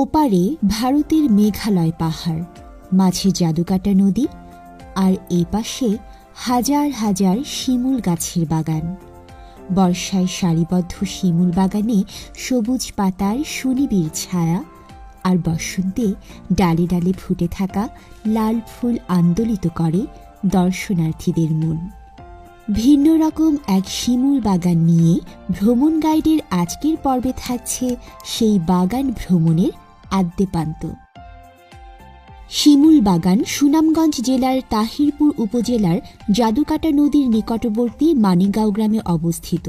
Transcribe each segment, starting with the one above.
ওপারে ভারতের মেঘালয় পাহাড়, মাঝে জাদুকাটা নদী আর এ পাশে হাজার হাজার শিমুল গাছের বাগান। বর্ষায় সারিবদ্ধ শিমুল বাগানে সবুজ পাতার সুনিবিড় ছায়া আর বসন্তে ডালে ডালে ফুটে থাকা লাল ফুল আন্দোলিত করে দর্শনার্থীদের মন। ভিন্ন রকম এক শিমুল বাগান নিয়ে ভ্রমণ গাইডের আজকের পর্বে থাকছে সেই বাগান ভ্রমণের আদ্যপান্ত। শিমুল বাগান সুনামগঞ্জ জেলার তাহিরপুর উপজেলার জাদুকাটা নদীর নিকটবর্তী মানিগাঁও গ্রামে অবস্থিত।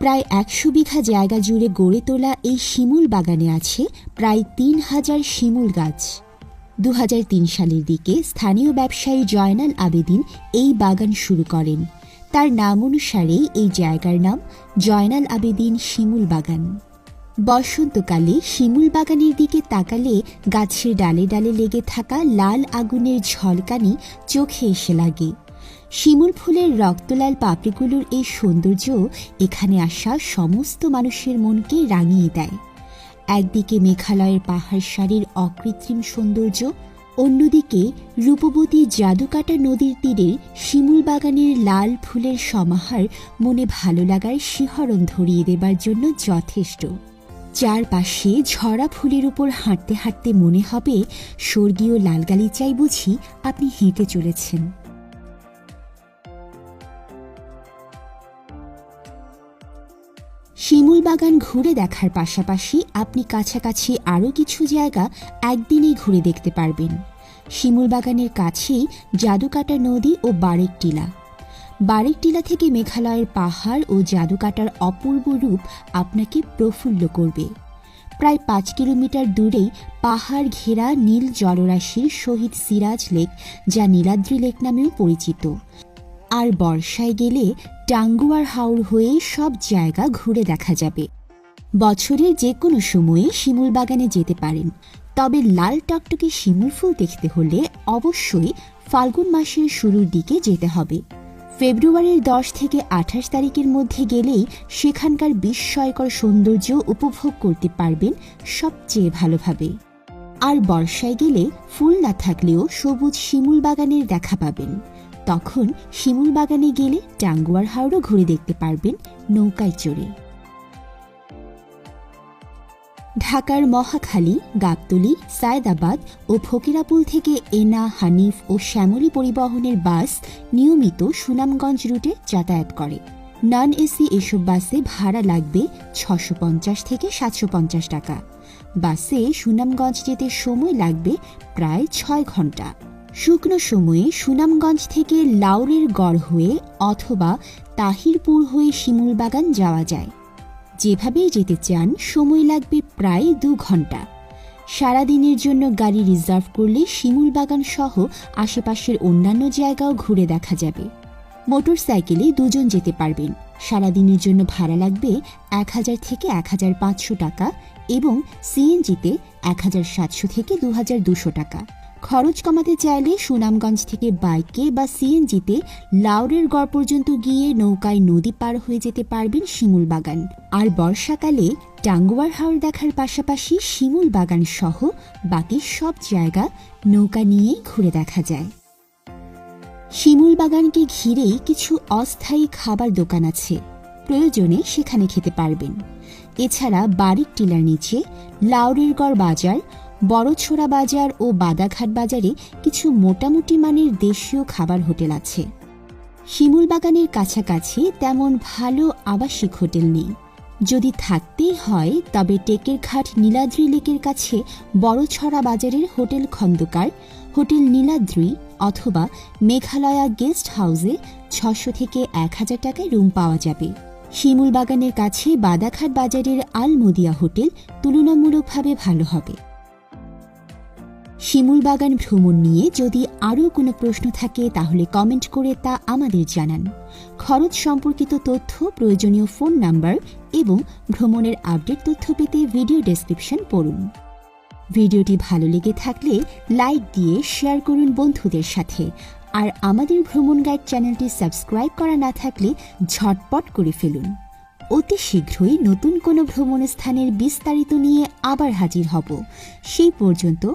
প্রায় একশো বিঘা জায়গা জুড়ে গড়ে তোলা এই শিমুল বাগানে আছে প্রায় তিন হাজার শিমুল গাছ। দু হাজার তিন সালের দিকে স্থানীয় ব্যবসায়ী জয়নাল আবেদিন এই বাগান শুরু করেন। তার নাম অনুসারেই এই জায়গার নাম জয়নাল আবেদিন শিমুল বাগান। বসন্তকালে শিমুল বাগানের দিকে তাকালে গাছের ডালে ডালে লেগে থাকা লাল আগুনের ঝলকানি চোখে এসে লাগে। শিমুল ফুলের রক্তলাল পাপড়িগুলোর এই সৌন্দর্য এখানে আসা সমস্ত মানুষের মনকে রাঙিয়ে দেয়। একদিকে মেঘালয়ের পাহাড় সারির অকৃত্রিম সৌন্দর্য, অন্যদিকে রূপবতী জাদুকাটা নদীর তীরের শিমুল বাগানের লাল ফুলের সমাহার মনে ভালো লাগার শিহরণ ধরিয়ে দেবার জন্য যথেষ্ট। চারপাশে ঝরা ফুলের উপর হাঁটতে হাঁটতে মনে হবে, স্বর্গীয় লালগালিচাই বুঝি আপনি হেঁটে চলেছেন। শিমুল বাগান ঘুরে দেখার পাশাপাশি আপনি কাছাকাছি আরও কিছু জায়গা একদিনেই ঘুরে দেখতে পারবেন। শিমুল বাগানের কাছেই জাদুকাটা নদী ও বারেক টিলা। বারেক টিলা থেকে মেঘালয়ের পাহাড় ও জাদুকাটার অপূর্ব রূপ আপনাকে প্রফুল্ল করবে। প্রায় পাঁচ কিলোমিটার দূরেই পাহাড় ঘেরা নীল জলরাশির শহীদ সিরাজ লেক, যা নীলাদ্রি লেক নামেও পরিচিত। আর বর্ষায় গেলে টাঙ্গুয়ার হাওর হয়ে সব জায়গা ঘুরে দেখা যাবে। বছরের যে কোনো সময়ে শিমুল বাগানে যেতে পারেন। তবে লাল টকটকে শিমুল ফুল দেখতে হলে অবশ্যই ফাল্গুন মাসের শুরুর দিকে যেতে হবে। ফেব্রুয়ারির দশ থেকে আঠাশ তারিখের মধ্যে গেলেই সেখানকার বিস্ময়কর সৌন্দর্য উপভোগ করতে পারবেন সবচেয়ে ভালোভাবে। আর বর্ষায় গেলে ফুল না থাকলেও সবুজ শিমুল বাগানের দেখা পাবেন। তখন শিমুল বাগানে গেলে টাঙ্গুয়ার হাওড়ও ঘুরে দেখতে পারবেন নৌকায় চড়ে। ঢাকার মহাখালী, গাবতলী, সায়দাবাদ ও ফকিরাপুল থেকে এনা, হানিফ ও শ্যামলী পরিবহনের বাস নিয়মিত সুনামগঞ্জ রুটে যাতায়াত করে। নন এসি এসব বাসে ভাড়া লাগবে ছশো পঞ্চাশ থেকে সাতশো পঞ্চাশ টাকা। বাসে সুনামগঞ্জ যেতে সময় লাগবে প্রায় ছয় ঘণ্টা। শুকনো সময়ে সুনামগঞ্জ থেকে লাউরের গড় হয়ে অথবা তাহিরপুর হয়ে শিমুলবাগান যাওয়া যায়। যেভাবেই যেতে চান, সময় লাগবে প্রায় দু ঘণ্টা। সারাদিনের জন্য গাড়ি রিজার্ভ করলে শিমুল বাগান সহ আশেপাশের অন্যান্য জায়গাও ঘুরে দেখা যাবে। মোটর সাইকেলে দুজন যেতে পারবেন। সারাদিনের জন্য ভাড়া লাগবে এক হাজার থেকে এক হাজার পাঁচশো টাকা এবং সিএনজিতে এক হাজার সাতশো থেকে দু হাজার দুশো টাকা। খরচ কমাতে চাইলে সুনামগঞ্জ থেকে বাইকে বা সিএনজিতে লাউরের গড় পর্যন্ত গিয়ে নৌকায় নদী পার হয়ে যেতে পারবেন শিমুল বাগান। আর বর্ষাকালে টাঙ্গুয়ার হাওর দেখার পাশাপাশি শিমুল বাগান সহ বাকি সব জায়গা নৌকা নিয়েই ঘুরে দেখা যায়। শিমুল বাগানকে ঘিরেই কিছু অস্থায়ী খাবার দোকান আছে। প্রয়োজনে সেখানে খেতে পারবেন। এছাড়া বাড়ির টিলার নিচে লাউরের গড় বাজার বড়ছড়া বাজার ও বাদাঘাট বাজারে কিছু মোটামুটি মানের দেশীয় খাবার হোটেল আছে। শিমুল বাগানের কাছাকাছি তেমন ভালো আবাসিক হোটেল নেই। যদি থাকতেই হয়, তবে টেকের ঘাট নীলাদ্রি লেকের কাছে বড়ছড়া বাজারের হোটেল খন্দকার, হোটেল নীলাদ্রি অথবা মেঘালয়া গেস্ট হাউসে ছশো থেকে এক হাজার টাকায় রুম পাওয়া যাবে। শিমুল বাগানের কাছে বাদাঘাট বাজারের আলমদিয়া হোটেল তুলনামূলকভাবে ভালো হবে। শিমুল বাগান ভ্রমণ নিয়ে যদি আরও কোনো প্রশ্ন থাকে, তাহলে কমেন্ট করে তা আমাদের জানান। খরচ সম্পর্কিত তথ্য, প্রয়োজনীয় ফোন নাম্বার এবং ভ্রমণের আপডেট তথ্য পেতে ভিডিও ডেসক্রিপশন পড়ুন। ভিডিওটি ভালো লেগে থাকলে লাইক দিয়ে শেয়ার করুন বন্ধুদের সাথে। আর আমাদের ভ্রমণ গাইড চ্যানেলটি সাবস্ক্রাইব করা না থাকলে ঝটপট করে ফেলুন। অতি শীঘ্রই নতুন কোনো ভ্রমণ স্থানের বিস্তারিত নিয়ে আবার হাজির হব। সেই পর্যন্ত